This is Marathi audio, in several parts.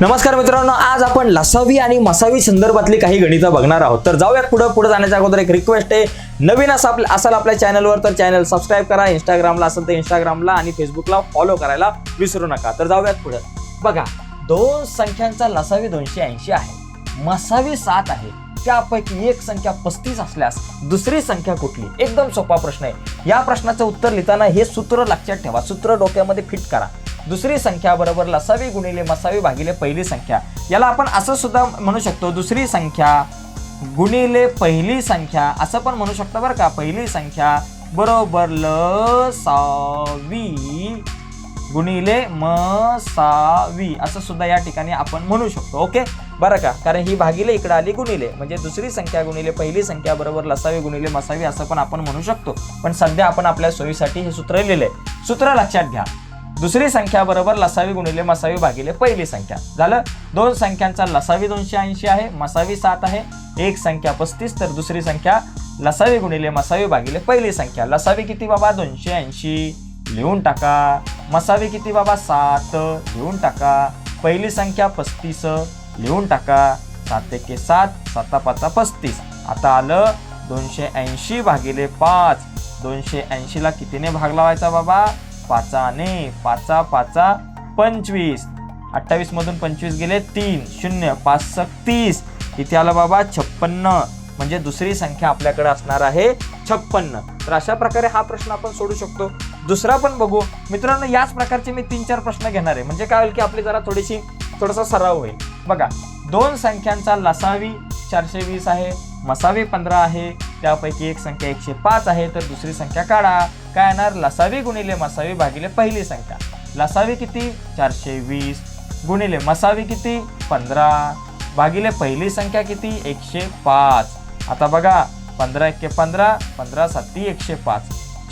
नमस्कार मित्रांनो आज आपण लसावी आणि मसावी संदर्भातली काही गणितं बघणार आहोत. तर जाऊयात पुढे. पुढे जाण्याच्या अगोदर एक रिक्वेस्ट आहे. नवीन असं असाल आपल्या चॅनलवर तर चॅनल सबस्क्राईब करा. इंस्टाग्रामला असेल तर इंस्टाग्रामला आणि फेसबुकला फॉलो करायला विसरू नका. तर जाऊयात पुढे. बघा दोन संख्यांचा लसावी दोनशे ऐंशी आहे. मसावी सात आहे. त्यापैकी एक संख्या पस्तीस असल्यास दुसरी संख्या कुठली? एकदम सोपा प्रश्न आहे. या प्रश्नाचं उत्तर लिहिताना हे सूत्र लक्षात ठेवा. सूत्र डोक्यामध्ये फिट करा. दुसरी संख्या बरोबर लसावी गुणिले मसावी भागिले पहिली संख्या. याला आपण असं सुद्धा म्हणू शकतो दुसरी संख्या गुणिले पहिली संख्या. असं पण म्हणू शकतो बरं का पहिली संख्या बरोबर लसावी गुणिले मसावी. असं सुद्धा या ठिकाणी आपण म्हणू शकतो ओके? बरं का कारण ही भागिले इकडे आली गुणिले. म्हणजे दुसरी संख्या गुणिले पहिली संख्या बरोबर लसावी गुणिले मसावी असं पण आपण म्हणू शकतो. पण सध्या आपण आपल्या सोयीसाठी हे सूत्र लिहिले सूत्र लक्षात घ्या. दुसरी संख्या बरोबर लसावी गुणिले मसावी भागिले पहिली संख्या. झालं? दोन संख्यांचा लसावी दोनशे ऐंशी आहे मसावी सात आहे. एक संख्या पस्तीस तर दुसरी संख्या लसावी गुणिले मसावी भागिले पहिली संख्या. लसावी किती बाबा? दोनशे ऐंशी. लिहून टाका. मसावी किती बाबा? सात. लिहून टाका. पहिली संख्या पस्तीस. लिहून टाका. सात एके सात साता पाचा पस्तीस. आता आलं दोनशे ऐंशी भागिले पाच. दोनशे ऐंशीला कितीने भाग लावायचा बाबा? पाचाने पाचा पाचा पंचवीस. अठ्ठावीस मधून पंचवीस गेले तीन. शून्य पाच सक तीस. इथे आलं बाबा छप्पन्न. म्हणजे दुसरी संख्या आपल्याकडे असणार आहे छप्पन्न. तर अशा प्रकारे हा प्रश्न आपण सोडू शकतो. दुसरा पण बघू. मित्रांनो याच प्रकारचे मी तीन चार प्रश्न घेणार आहे. म्हणजे काय होईल की आपली जरा थोडीशी थोडासा सराव होईल. बघा दोन संख्यांचा लसावी चारशे वीस आहे मसावी पंधरा आहे त्यापैकी एक संख्या एकशे पाच आहे तर दुसरी संख्या काढा. काय येणार? लसावी गुणिले मसावी भागिले पहिली संख्या. लसावी किती? चारशे वीस. गुणिले मसावी किती? पंधरा. भागिले पहिली संख्या किती? एकशे पाच. आता बघा पंधरा एक्के पंधरा पंधरा साती एकशे पाच.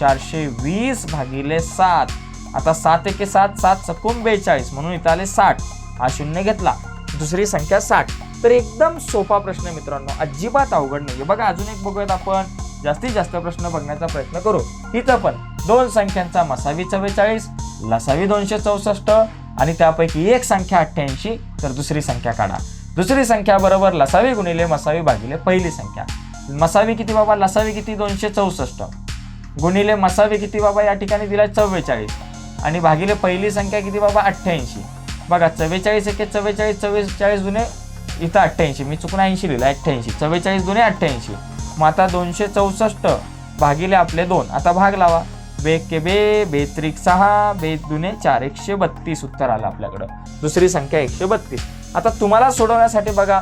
चारशे वीस भागिले सात. आता सात एके सात सात चकून बेचाळीस म्हणून इथं आले साठ. हा शून्य घेतला. दुसरी संख्या साठ. तर एकदम सोपा प्रश्न मित्रांनो. अजिबात अवघड नाही बघा अजून एक बघूयात आपण. जास्तीत जास्त प्रश्न बघण्याचा प्रयत्न करू. इथं पण दोन संख्यांचा मसावी चव्वेचाळीस लसावी दोनशे चौसष्ट आणि त्यापैकी एक संख्या अठ्ठ्याऐंशी तर दुसरी संख्या काढा. दुसरी संख्या बरोबर लसावी गुणिले मसावी भागिले पहिली संख्या. मसावी किती बाबा? लसावी किती? दोनशे चौसष्ट. गुणिले मसावी किती बाबा? या ठिकाणी दिला चव्वेचाळीस. आणि भागिले पहिली संख्या किती बाबा? अठ्ठ्याऐंशी. बघा चव्वेचाळीस एके चव्वेचाळीस चव्वेचाळीस दुने इथं अठ्ठ्याऐंशी मी चुकून ऐंशी लिहिलं अठ्ठ्याऐंशी. चव्वेचाळीस दोन्ही अठ्ठ्याऐंशी. मग आता दोनशे चौसष्ट भागिले आपले दोन. आता भाग लावा. बे के बे बेत्रिक सहा बे दुने चार. एकशे बत्तीस उत्तर आलं आपल्याकडं. दुसरी संख्या एकशे बत्तीस. आता तुम्हाला सोडवण्यासाठी बघा.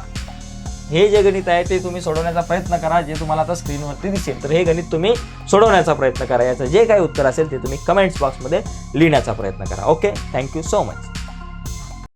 हे जे गणित आहे ते तुम्ही सोडवण्याचा प्रयत्न करा. जे तुम्हाला आता स्क्रीनवरती दिसेल तर हे गणित तुम्ही सोडवण्याचा प्रयत्न करा. याचं जे काही उत्तर असेल ते तुम्ही कमेंट्स बॉक्समध्ये लिहिण्याचा प्रयत्न करा. Okay thank you so much